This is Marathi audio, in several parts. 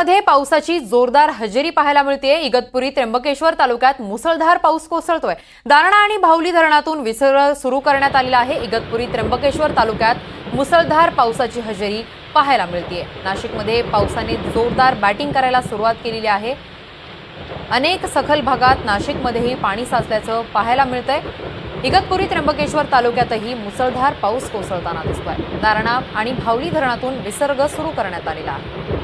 मध्ये पावसाची जोरदार हजेरी पाहायला मिळते इगतपुरी त्र्यंबकेश्वर तालुक्यात मुसळधार पाऊस कोसळतोय. दारणा आणि भावली धरणातून विसर्ग सुरू करण्यात आलेला आहे. इगतपुरी त्र्यंबकेश्वर तालुक्यात मुसळधार पावसाची हजेरी पाहायला मिळते नाशिकमध्ये पावसाने जोरदार बॅटिंग करायला सुरुवात केलेली आहे. अनेक सखल भागात नाशिकमध्येही पाणी साचल्याचं पाहायला मिळतंय. इगतपुरी त्र्यंबकेश्वर तालुक्यातही मुसळधार पाऊस कोसळताना दिसतोय. दारणा आणि भावली धरणातून विसर्ग सुरू करण्यात आलेला आहे.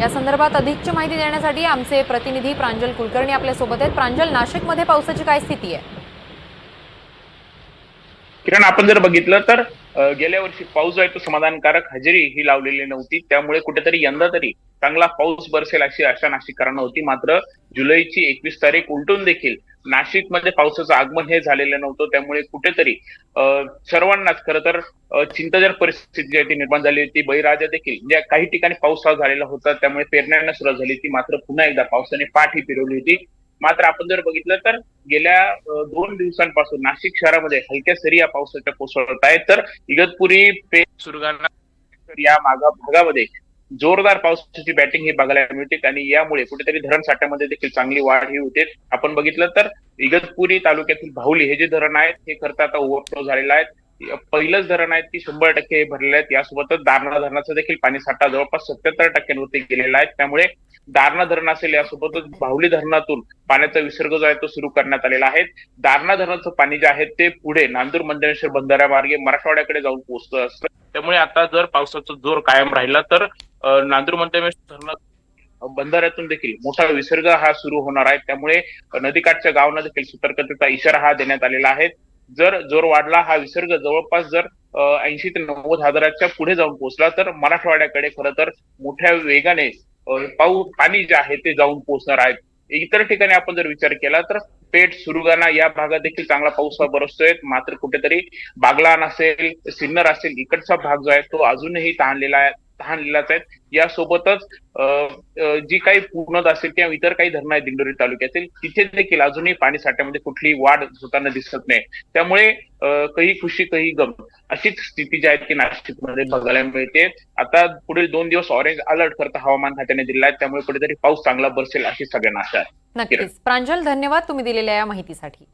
या संदर्भात अधिकची माहिती देण्यासाठी आमचे प्रतिनिधी प्रांजल कुलकर्णी आपल्यासोबत आहेत. प्रांजल नाशिकमध्ये पावसाची काय स्थिती आहे? किरण आपण जर बघितलं तर गेल्या वर्षी पाऊस जो आहे तो समाधानकारक हजेरी ही लावलेली नव्हती. त्यामुळे कुठेतरी यंदा तरी चांगला पाऊस बरसेल अशी आशा नाशिककरांना होती. मात्र जुलैची एकवीस तारीख उलटून देखील नाशिकमध्ये पावसाचं आगमन हे झालेलं नव्हतं. त्यामुळे कुठेतरी अ, सर्वांनाच खरं तर चिंताजनक परिस्थिती जी आहे ती निर्माण झाली होती. बळीराजा देखील ज्या काही ठिकाणी पाऊस झालेला होता त्यामुळे पेरण्यांना सुरुवात झाली होती. मात्र पुन्हा एकदा पावसाने पाठ ही फिरवली होती. मात्र आपण जर बघितलं तर गेल्या दोन दिवसांपासून नाशिक शहरामध्ये हलक्या सरी या पावसाच्या कोसळत आहेत. तर इगतपुरी पे सुरगाणा. या मागा भागामध्ये जोरदार पावसाची बॅटिंग ही बघायला मिळते. आणि यामुळे कुठेतरी धरण साठ्यामध्ये देखील चांगली वाढ ही होते. आपण बघितलं तर इगतपुरी तालुक्यातील भाऊली हे जे धरण आहेत हे खरं आता ओव्हरफ्लो झालेलं आहे. पहिलंच धरण आहे ती शंभर टक्के भरले आहेत. यासोबतच दारणा धरणाचा देखील पाणी साठा जवळपास सत्याहत्तर टक्क्यांवरती गेलेला आहे. त्यामुळे दारणा धरण असेल यासोबतच भावली धरणातून पाण्याचा विसर्ग जो आहे तो सुरू करण्यात आलेला आहे. दारणा धरणाचं पाणी जे आहे ते पुढे नांदूर मंदनेश्वर बंधाऱ्यामार्गे मराठवाड्याकडे जाऊन पोहोचतं असतं. त्यामुळे आता जर पावसाचा जोर कायम राहिला तर नांदूर मंदिरेश्वर धरणात बंधाऱ्यातून देखील मोठा विसर्ग हा सुरू होणार आहे. त्यामुळे नदीकाठच्या गावांना देखील सतर्कतेचा इशारा हा देण्यात आलेला आहे. जर जोर वाढला हा विसर्ग जवळपास जर ऐंशी ते नव्वद हजाराच्या पुढे जाऊन पोहोचला तर मराठवाड्याकडे खरं तर मोठ्या वेगाने पाऊ पाऊस पाणी जे आहे ते जाऊन पोहोचणार आहेत इतर ठिकाणी आपण जर विचार केला तर पेठ सुरुगाणा या भागात देखील चांगला पाऊस बरसतोय. मात्र कुठेतरी बागलान असेल सिन्नर असेल इकडचा भाग जो आहे तो अजूनही तहानलेला आहे. तहानलेलाच आहेत. यासोबतच जी काही पूर्णद असेल किंवा इतर काही धरणं आहेत दिंडोरी तालुक्यातील तिथे देखील अजूनही पाणी साठ्यामध्ये कुठलीही वाढ होताना दिसत नाही. त्यामुळे काही कही खुशी कही गम अशीच स्थिती जी आहे ती नाशिकमध्ये बघायला मिळते. आता पुढील दोन दिवस ऑरेंज अलर्ट करता हवामान खात्याने दिला आहे. त्यामुळे कुठेतरी पाऊस चांगला बरसेल अशी सगळ्यांना आशा आहे. नक्कीच. प्रांजल धन्यवाद तुम्ही दिलेल्या या माहितीसाठी.